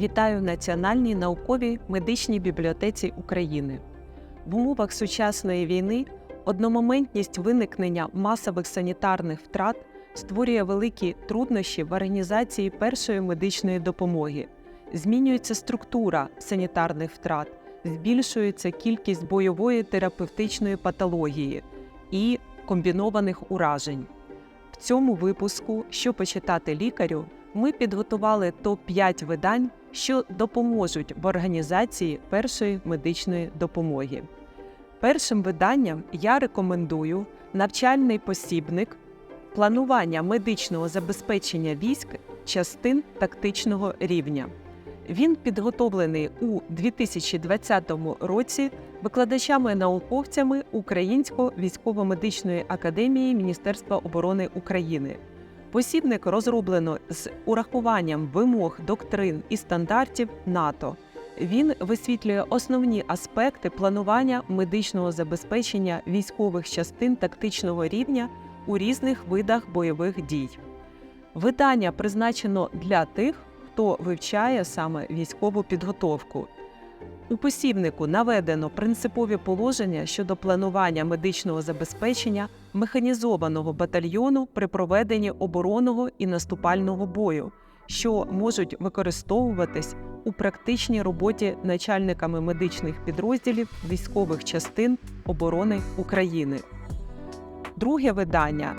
Вітаю в Національній науковій медичній бібліотеці України. В умовах сучасної війни одномоментність виникнення масових санітарних втрат створює великі труднощі в організації першої медичної допомоги. Змінюється структура санітарних втрат, збільшується кількість бойової терапевтичної патології і комбінованих уражень. В цьому випуску, що почитати лікарю, ми підготували топ-5 видань, що допоможуть в організації першої медичної допомоги. Першим виданням я рекомендую навчальний посібник планування медичного забезпечення військ частин тактичного рівня. Він підготовлений у 2020 році викладачами-науковцями Української військово-медичної академії Міністерства оборони України. Посібник розроблено з урахуванням вимог, доктрин і стандартів НАТО. Він висвітлює основні аспекти планування медичного забезпечення військових частин тактичного рівня у різних видах бойових дій. Видання призначено для тих, хто вивчає саме військову підготовку. У посібнику наведено принципові положення щодо планування медичного забезпечення механізованого батальйону при проведенні оборонного і наступального бою, що можуть використовуватись у практичній роботі начальниками медичних підрозділів військових частин оборони України. Друге видання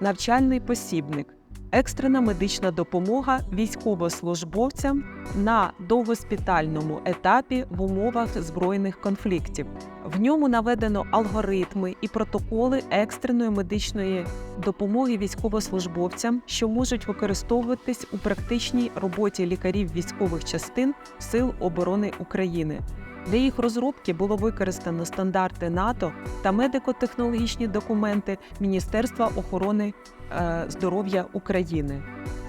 навчальний посібник. Екстрена медична допомога військовослужбовцям на довгоспітальному етапі в умовах збройних конфліктів. В ньому наведено алгоритми і протоколи екстреної медичної допомоги військовослужбовцям, що можуть використовуватись у практичній роботі лікарів військових частин Сил оборони України. Для їх розробки було використано стандарти НАТО та медико-технологічні документи Міністерства охорони е, здоров'я України.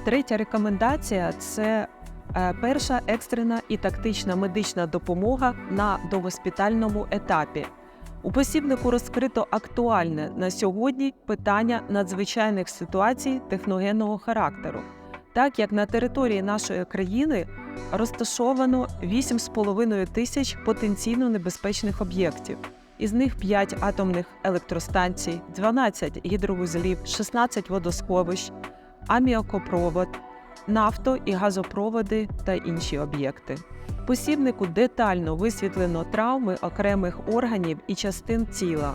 Третя рекомендація це е, перша екстрена і тактична медична допомога на довоспітальному етапі. У посібнику розкрито актуальне на сьогодні питання надзвичайних ситуацій техногенного характеру, так як на території нашої країни розташовано 8,5 тисяч потенційно небезпечних об'єктів. Із них 5 атомних електростанцій, 12 гідровузлів, 16 водосховищ, аміакопровод, нафто і газопроводи та інші об'єкти. Посібнику детально висвітлено травми окремих органів і частин тіла,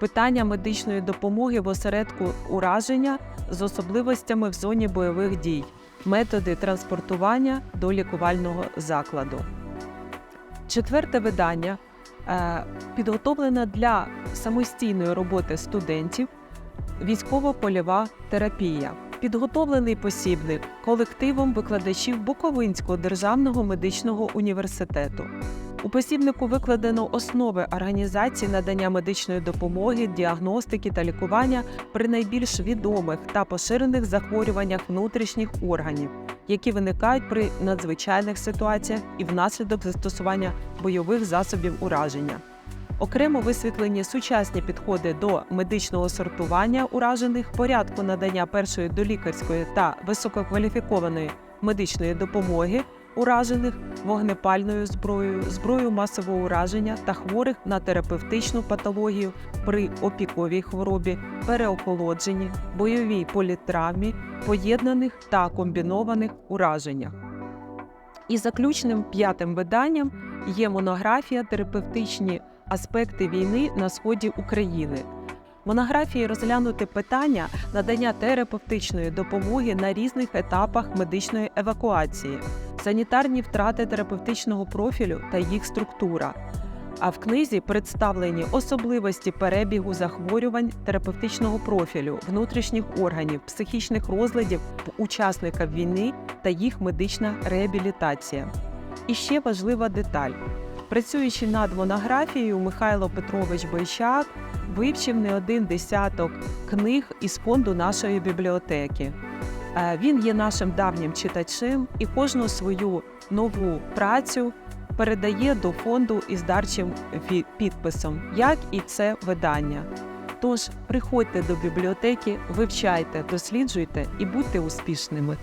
питання медичної допомоги в осередку ураження з особливостями в зоні бойових дій, методи транспортування до лікувального закладу. Четверте видання е, підготовлено для самостійної роботи студентів військово-польова терапія. Підготовлений посібник колективом викладачів Буковинського державного медичного університету. У посібнику викладено основи організації надання медичної допомоги, діагностики та лікування при найбільш відомих та поширених захворюваннях внутрішніх органів, які виникають при надзвичайних ситуаціях і внаслідок застосування бойових засобів ураження. Окремо висвітлені сучасні підходи до медичного сортування уражених, порядку надання першої долікарської та висококваліфікованої медичної допомоги уражених вогнепальною зброєю, зброєю масового ураження та хворих на терапевтичну патологію при опіковій хворобі, переохолодженні, бойовій політравмі, поєднаних та комбінованих ураженнях. І заключним п'ятим виданням є монографія терапевтичні аспекти війни на сході України. Монографії розглянути питання надання терапевтичної допомоги на різних етапах медичної евакуації, санітарні втрати терапевтичного профілю та їх структура. А в книзі представлені особливості перебігу захворювань терапевтичного профілю, внутрішніх органів, психічних розладів учасника війни та їх медична реабілітація. І ще важлива деталь. Працюючи над монографією, Михайло Петрович Бойчак вивчив не один десяток книг із фонду нашої бібліотеки. Він є нашим давнім читачем і кожну свою нову працю передає до фонду із дарчим підписом, як і це видання. Тож приходьте до бібліотеки, вивчайте, досліджуйте і будьте успішними.